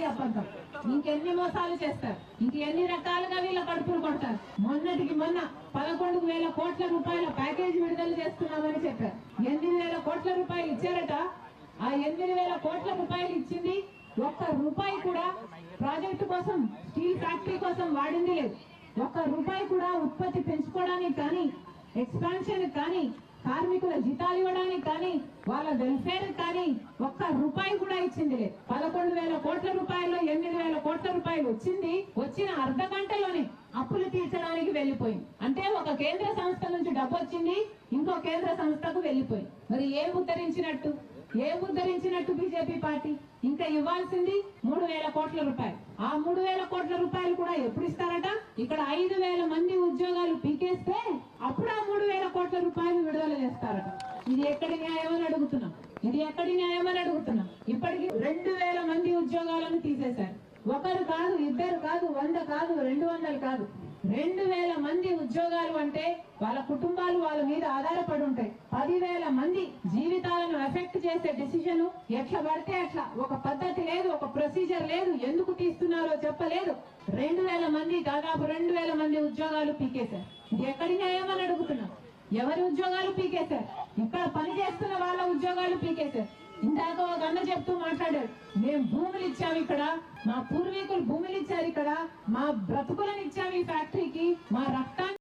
మళ్ళీ అబద్ధం. ఇంకెన్ని మోసాలు చేస్తారు? ఇంకెన్ని రకాలుగా వీళ్ళ కడుపులు కొడతారు? మొన్నటికి మొన్న పదకొండు వేల కోట్ల రూపాయల ప్యాకేజీ విడుదల చేస్తున్నామని చెప్పారు. ఎనిమిది వేల కోట్ల రూపాయలు ఇచ్చారట. ఆ ఎనిమిది వేల కోట్ల రూపాయలు ఇచ్చింది ఒక్క రూపాయి కూడా ప్రాజెక్టు కోసం స్టీల్ ఫ్యాక్టరీ కోసం వాడింది లేదు. ఒక్క రూపాయి కూడా ఉత్పత్తి పెంచుకోవడానికి కానీ ఎక్స్పాన్షన్ కానీ కార్మికుల జీతాలు ఇవ్వడానికి కానీ వాళ్ళ వెల్ఫేర్ కానీ ఒక్క రూపాయి కూడా ఇచ్చింది లేదు. పదకొండు వేల కోట్ల రూపాయల్లో ఎనిమిది వేల కోట్ల రూపాయలు వచ్చింది వచ్చిన అర్ధ గంటలోనే అప్పులు తీర్చడానికి వెళ్ళిపోయింది. అంటే ఒక కేంద్ర సంస్థ నుంచి డబ్బు వచ్చింది ఇంకో కేంద్ర సంస్థకు వెళ్ళిపోయింది. మరి ఏం ఉద్ధరించినట్టు? ఏం ఉద్ధరించినట్టు బీజేపీ పార్టీ? ఇంకా ఇవ్వాల్సింది మూడు వేల కోట్ల రూపాయలు. ఆ మూడు వేల కోట్ల రూపాయలు కూడా ఎప్పుడు ఇస్తారట? ఇక్కడ ఐదు వేల మంది ఉద్యోగాలు పీకేస్తే అప్పుడు ఆ మూడు వేల కోట్ల రూపాయలు విడుదల చేస్తారట ఇది ఎక్కడి న్యాయం అని అడుగుతున్నాం. ఇది ఎక్కడి న్యాయం అని అడుగుతున్నాం. ఇప్పటికి రెండు వేల మంది ఉద్యోగాలను తీసేశారు. ఒకరు కాదు ఇద్దరు కాదు వంద కాదు రెండు వందలు కాదు. రెండు వేల మంది ఉద్యోగాలు అంటే వాళ్ళ కుటుంబాలు వాళ్ళ మీద ఆధారపడి ఉంటాయి. పదివేల మంది జీవితాలను ఎఫెక్ట్ చేసే డిసిజన్ ఎట్లా పడితే అట్లా. ఒక పద్ధతి లేదు ఒక ప్రొసీజర్ లేదు. ఎందుకు తీస్తున్నారో చెప్పలేదు. రెండు వేల మంది దాదాపు రెండు వేల మంది ఉద్యోగాలు పీకేశారు. ఇది ఎక్కడి న్యాయం అని అడుగుతున్నాం. ఎవరి ఉద్యోగాలు పీకేశారు? ఇక్కడ పని చేస్తున్న వాళ్ళ ఉద్యోగాలు పీకేశారు. ఇందాక ఒక అన్న చెప్తూ మాట్లాడాడు మేము భూములు ఇచ్చాము ఇక్కడ మా పూర్వీకులు భూములు ఇచ్చారు ఇక్కడ మా బ్రతుకులను ఇచ్చాము ఈ ఫ్యాక్టరీకి మా రక్త